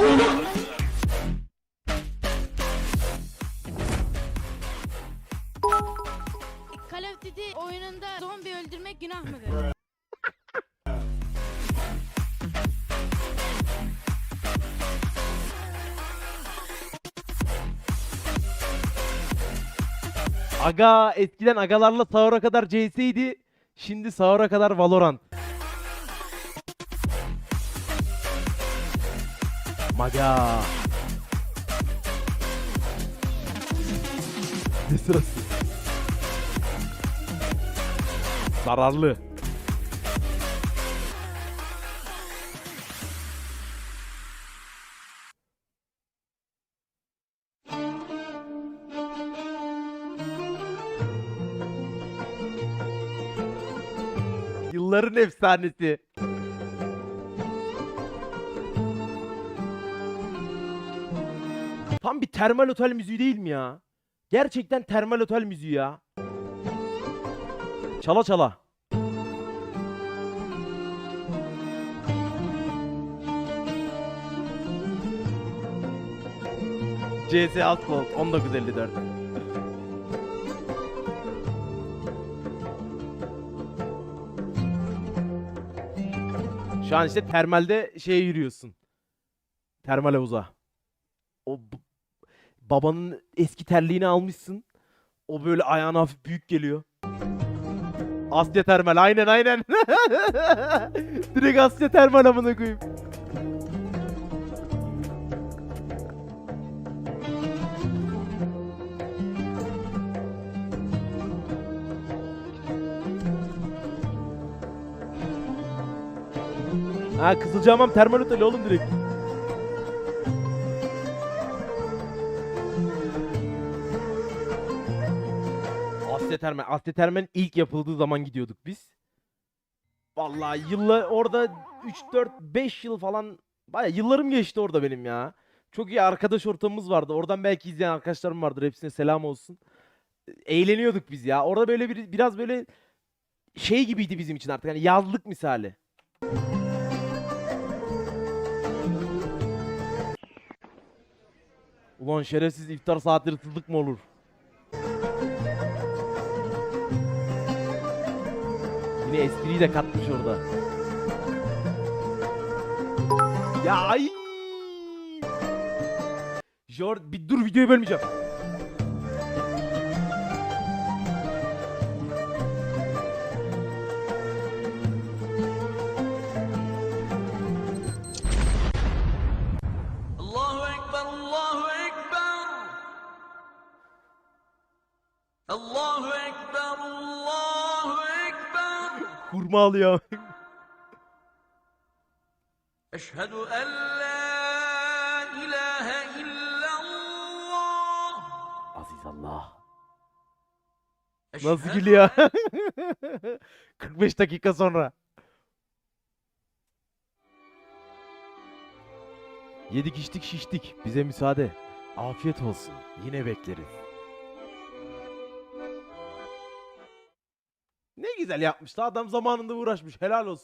Call of Duty oyununda zombi öldürmek günah mıdır? Aga eskiden agalarla sahura kadar CS'ydi. Şimdi sahura kadar Valorant. Maga. Ne sırası? Zararlı. Yılların efsanesi. Tam bir termal otel müziği değil mi ya? Gerçekten termal otel müziği ya. Çala çala. CS Asphalt 1954. Şu an işte termalde şeye yürüyorsun. Termal havuza. O babanın eski terliğini almışsın. O böyle ayağına hafif büyük geliyor. Asya termal aynen aynen. Direkt Asya termal amına koyayım. Ha Kızılcahamam termal oteli oğlum direkt. Asya Termal'in ilk yapıldığı zaman gidiyorduk biz. Vallahi yılla orada 3 4 5 yıl falan baya yıllarım geçti orada benim ya. Çok iyi arkadaş ortamımız vardı. Oradan belki izleyen arkadaşlarım vardır. Hepsine selam olsun. Eğleniyorduk biz ya. Orada böyle bir biraz böyle şey gibiydi bizim için artık. Hani yazlık misali. Ulan şerefsiz iftar saatleri hırsızlık mı olur? Bir espriyi de katmış orada. Ya ay. Jord bir dur videoyu bölmeyeceğim. Allahu Ekber, Allahu mal ya. Eşhedü en la ilahe illallah. Aziz Allah. Nasıl gülüyor? 45 dakika sonra. Yedik içtik şiştik. Bize müsaade. Afiyet olsun. Yine bekleriz. Güzel yapmıştı. Adam zamanında uğraşmış. Helal olsun.